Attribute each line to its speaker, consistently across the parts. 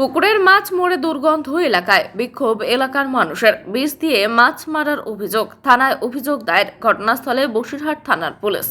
Speaker 1: পুকুরের মাছ মরে দুর্গন্ধ এলাকায় বিক্ষোভ এলাকার মানুষের। বিষ দিয়ে মাছ মারার অভিযোগ, থানায় অভিযোগ দায়ের ঘটনাস্থলে বসিরহাট থানার পুলিশ।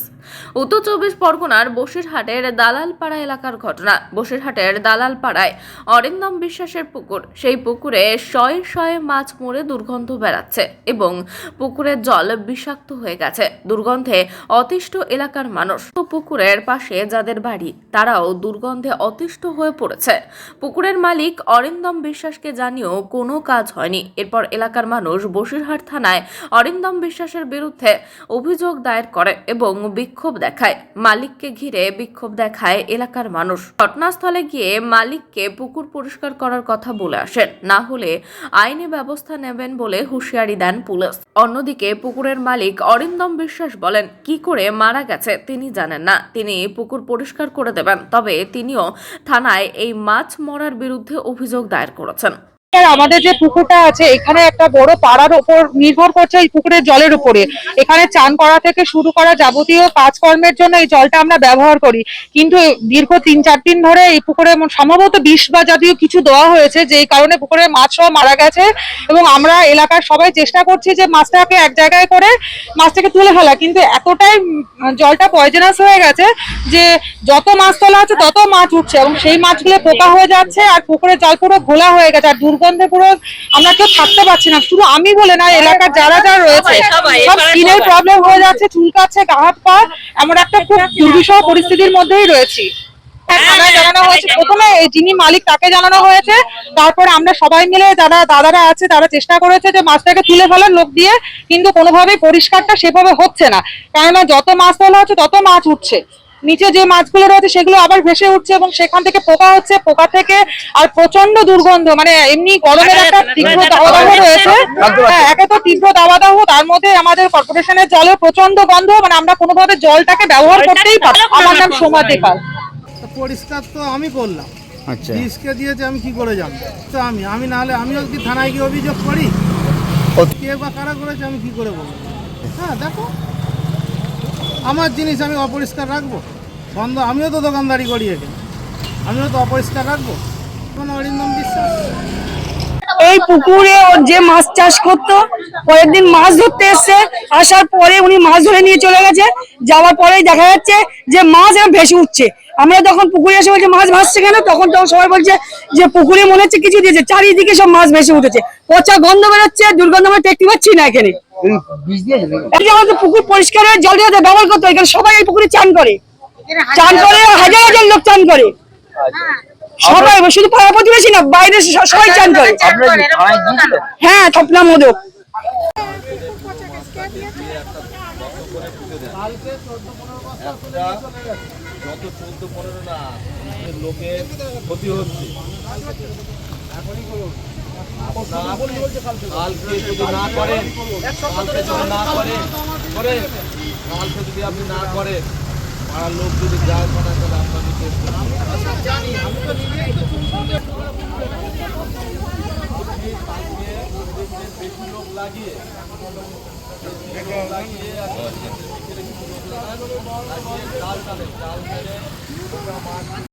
Speaker 1: উত্তর চব্বিশ পরগনার বসিরহাটের দালালপাড়া এলাকার ঘটনা। বসিরহাটের দালালপাড়ায় অরিন্দম বিশ্বাসের পুকুর। সেই পুকুরে শয়ে শয়ে মাছ মরে দুর্গন্ধ বেড়াচ্ছে এবং পুকুরের জল বিষাক্ত হয়ে গেছে। দুর্গন্ধে অতিষ্ঠ এলাকার মানুষ পুকুরের পাশে যাদের বাড়ি, তারাও দুর্গন্ধে অতিষ্ঠ হয়ে পড়েছে। পুকুরের মালিক অরিন্দম বিশ্বাসকে জানিয়েও কোনো কাজ হয়নি। এরপর এলাকার মানুষ বসিরহাট থানায় অরিন্দম বিশ্বাসের বিরুদ্ধে অভিযোগ দায়ের করে এবং বিক্ষোভ দেখায়। মালিককে ঘিরে বিক্ষোভ দেখায় এলাকার মানুষ। ঘটনাস্থলে গিয়ে মালিককে পুকুর পরিষ্কার করার কথা বলে আসেন। না হলে আইনি ব্যবস্থা নেবেন বলে হুঁশিয়ারি দেন পুলিশ। অন্যদিকে পুকুরের মালিক অরিন্দম বিশ্বাস বলেন, কি করে মারা গেছে তিনি জানেন না। তিনি পুকুর পরিষ্কার করে দেবেন। তবে তিনিও থানায় এই মাছ মরার বিরুদ্ধে অভিযোগ দায়ের করেছেন।
Speaker 2: আমাদের যে পুকুরটা আছে, এখানে একটা বড় পাড়ার ওপর নির্ভর করছে এই পুকুরের জলের উপরে। এখানে চান করা থেকে শুরু করা যাবতীয় কাজকর্মের জন্য এই জলটা আমরা ব্যবহার করি। কিন্তু দীর্ঘ তিন চার দিন ধরে এই পুকুরে সম্ভবত বিষ বা জাতীয় কিছু দেওয়া হয়েছে, যেই কারণে পুকুরে মাছ সব মারা গেছে। এবং আমরা এলাকার সবাই চেষ্টা করছি যে মাছটাকে এক জায়গায় করে মাছটাকে তুলে ফেলা। কিন্তু এতটাই জলটা পয়জনাস হয়ে গেছে যে যত মাছ তোলা আছে তত মাছ উঠছে। এবং সেই মাছগুলো পোকা হয়ে যাচ্ছে আর পুকুরের জল পুরো ঘোলা হয়ে গেছে। আর দুর্গন্ধে পুরো আমরা কেউ থাকতে পারছি না। শুধু আমি বলে না এলাকার যারা যারা রয়েছে সব স্কিনের প্রবলেম হয়ে যাচ্ছে চুলকাচ্ছে গা হাত পা এমন একটা খুব দুর্বিষহ পরিস্থিতির মধ্যেই রয়েছি। থানায় জানানো হয়েছে প্রথমে যিনি মালিক তাকে জানানো হয়েছে তারপরে আমরা সবাই মিলে যারা দাদারা আছে তারা চেষ্টা করেছে যে মাছটাকে তুলে ফেলার লোক দিয়ে কিন্তু কোনোভাবেই পরিষ্কারটা সেভাবে হচ্ছে না। কেননা যত মাছ তোলা হচ্ছে তত মাছ উঠছে। নিচে যে মাছগুলো রয়েছে সেগুলো আবার ভেসে উঠছে এবং সেখান থেকে পোকা হচ্ছে পোকা থেকে আর প্রচণ্ড দুর্গন্ধ মানে এমনি গরমের একটা তীব্র দাবাদাহ রয়েছে। হ্যাঁ একে তো তীব্র দাবাদাহ তার মধ্যে আমাদের কর্পোরেশনের জলে প্রচণ্ড গন্ধ মানে আমরা কোনোভাবে জলটাকে ব্যবহার করতেই পারি আমার নাম সোমাতি পাল
Speaker 3: তো পরিষ্কার তো আমি করলাম
Speaker 4: আচ্ছা।
Speaker 3: দিয়েছে আমি কি করে জানব? তো আমি আমি নাহলে আমিও কি থানায় গিয়ে অভিযোগ করি কে বা কারা করেছে আমি কি করে বলব? হ্যাঁ দেখো। আমার জিনিস আমি অপরিষ্কার রাখব। বন্ধ, আমিও তো দোকানদারি করি এখানে আমিও তো অপরিষ্কার রাখব। কোনো অরিন্দম বিশ্বাস?
Speaker 5: এই পুকুরে ওর যে মাছ চাষ করতো পরের দিন মাছ ধরতে এসছে, আসার পরে উনি মাছ ধরে নিয়ে চলে গেছে। যাওয়ার পরেই দেখা যাচ্ছে যে মাছ ভেসে উঠছে। আমরা তখন পুকুরে এসে বলছি মাছ ভাসছে কেন? তখন তখন সবাই বলছে যে পুকুরে মনে হচ্ছে কিছু দিয়েছে। চারিদিকে সব মাছ ভেসে উঠেছে। পচা গন্ধ বেরোচ্ছে দুর্গন্ধ আমরা দেখতে পাচ্ছি না এখানে। আমাদের পুকুর পরিষ্কার হয়ে জল দিয়ে ব্যবহার করতো এখানে সবাই এই পুকুরে চান করে। চান করে হাজার হাজার লোক চান করে। সবাই শুধু পাড়া প্রতিবেশী না বাইরে সবাই চান করে। হ্যাঁ থপনা মোদক।
Speaker 6: যত কালকে যদি আপনি না করেন পাড়ার লোক যদি যায় মনে করে আপনাকে শেষ করে লাগিয়ে লাগিয়ে লাগিয়ে চাল চালে চাল চালে